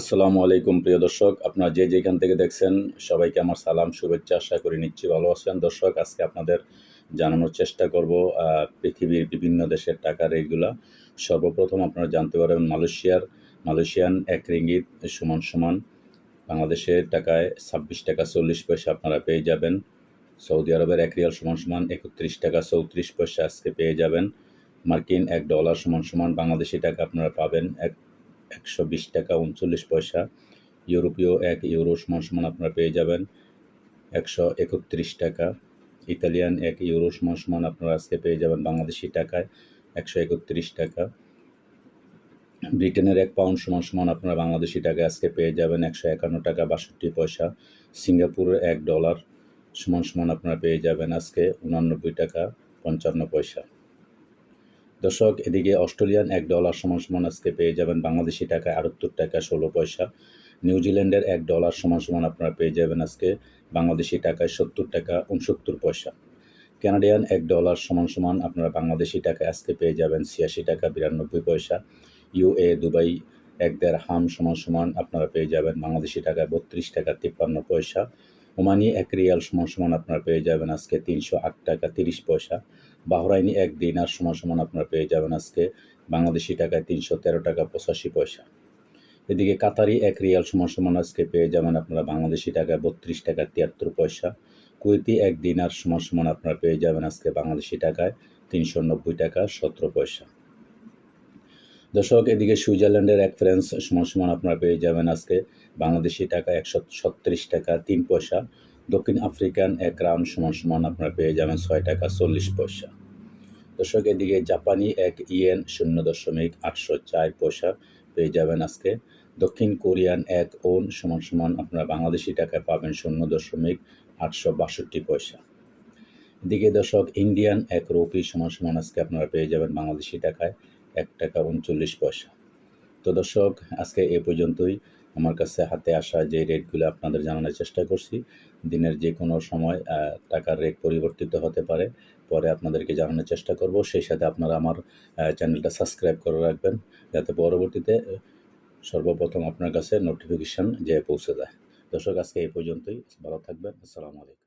আসসালামু আলাইকুম, প্রিয় দর্শক। আপনারা যে যেখান থেকে দেখছেন, সবাইকে আমার সালাম, শুভেচ্ছা। আশা করি নিচ্ছি ভালো আছেন। দর্শক, আজকে আপনাদের জানানোর চেষ্টা করব পৃথিবীর বিভিন্ন দেশের টাকা রেটগুলা। সর্বপ্রথম আপনারা জানতে পারবেন, মালয়েশিয়ার, মালয়েশিয়ান এক রিঙ্গিত সমান সমান বাংলাদেশের টাকায় ছাব্বিশ টাকা চল্লিশ পয়সা আপনারা পেয়ে যাবেন। সৌদি আরবের এক রিয়াল সমান সমান একত্রিশ টাকা চৌত্রিশ পয়সা আজকে পেয়ে যাবেন। মার্কিন এক ডলার সমান সমান বাংলাদেশি টাকা আপনারা পাবেন এক একশো বিশ টাকা উনচল্লিশ পয়সা। ইউরোপীয় এক ইউরো সমান সমান আপনারা পেয়ে যাবেন একশো একত্রিশ টাকা। ইতালিয়ান এক ইউরো সমান সমান আপনারা আজকে পেয়ে যাবেন বাংলাদেশি টাকায় একশো একত্রিশ টাকা। ব্রিটেনের এক পাউন্ড সমান সমান আপনারা বাংলাদেশি টাকায় আজকে পেয়ে যাবেন একশো একান্ন টাকা বাষট্টি পয়সা। সিঙ্গাপুরের এক ডলার সমান সমান আপনারা পেয়ে যাবেন আজকে উনানব্বই টাকা পঞ্চান্ন পয়সা। দর্শক, এদিকে অস্ট্রেলিয়ান এক ডলার সমান সমান আজকে পেয়ে যাবেন বাংলাদেশি টাকায় আটাত্তর টাকা ষোলো পয়সা। নিউজিল্যান্ডের এক ডলার সমান সমান আপনারা পেয়ে যাবেন আজকে বাংলাদেশি টাকায় সত্তর টাকা উনসত্তর পয়সা। কানাডিয়ান এক ডলার সমান সমান আপনারা বাংলাদেশি টাকায় আজকে পেয়ে যাবেন ছিয়াশি টাকা বিরানব্বই পয়সা। ইউএ দুবাই এক দেড় হাম সমান সমান আপনারা পেয়ে যাবেন বাংলাদেশি টাকায় বত্রিশ টাকা তিপ্পান্ন পয়সা। ওমানি এক রিয়াল সমান সমান আপনারা পেয়ে যাবেন আজকে তিনশো আট টাকা তিরিশ পয়সা। বাহরাইনি এক দিনার সমান সমান আপনারা পেয়ে যাবেন আজকে বাংলাদেশি টাকায় তিনশো তেরো টাকা পঁচাশি পয়সা। এদিকে কাতারি এক রিয়াল সমান সমান আজকে পেয়ে যাবেন আপনারা বাংলাদেশি টাকায় বত্রিশ টাকা তিয়াত্তর পয়সা। কুয়েতি এক দিনার সমান সমান আপনারা পেয়ে যাবেন আজকে বাংলাদেশি টাকায় তিনশো নব্বই টাকা সতেরো পয়সা। দর্শক, এদিকে সুইজারল্যান্ডের এক ফ্রেন্স সমান সমান আপনারা পেয়ে যাবেন আজকে বাংলাদেশি টাকা একশো ছত্রিশ টাকা, তিন পয়সা। দক্ষিণ আফ্রিকান এক রান সমান সমান আপনারা পেয়ে যাবেন ছয় টাকা চল্লিশ পয়সা। দর্শক, এদিকে জাপানি এক ইয়েন শূন্য দশমিক আটশো চার পয়সা পেয়ে যাবেন আজকে। দক্ষিণ কোরিয়ান এক ওন সমান সমান আপনারা বাংলাদেশি টাকায় পাবেন শূন্য দশমিক আটশো বাষট্টি পয়সা। এদিকে দর্শক, ইন্ডিয়ান এক রুপি সমান সমান আজকে আপনারা পেয়ে যাবেন বাংলাদেশি টাকায় এক টাকা উনচল্লিশ পয়সা। তো দর্শক, আজকে এ পর্যন্তই। আমার কাছে হাতে আসা যে রেটগুলো আপনাদের জানানোর চেষ্টা করছি, দিনের যে কোনো সময় টাকার রেট পরিবর্তিত হতে পারে, পরে আপনাদেরকে জানানোর চেষ্টা করব। সেই সাথে আপনারা আমার চ্যানেলটা সাবস্ক্রাইব করে রাখবেন, যাতে পরবর্তীতে সর্বপ্রথম আপনার কাছে নোটিফিকেশান যে পৌঁছে যায়। দর্শক, আজকে এই পর্যন্তই। ভালো থাকবেন। আসসালামু আলাইকুম।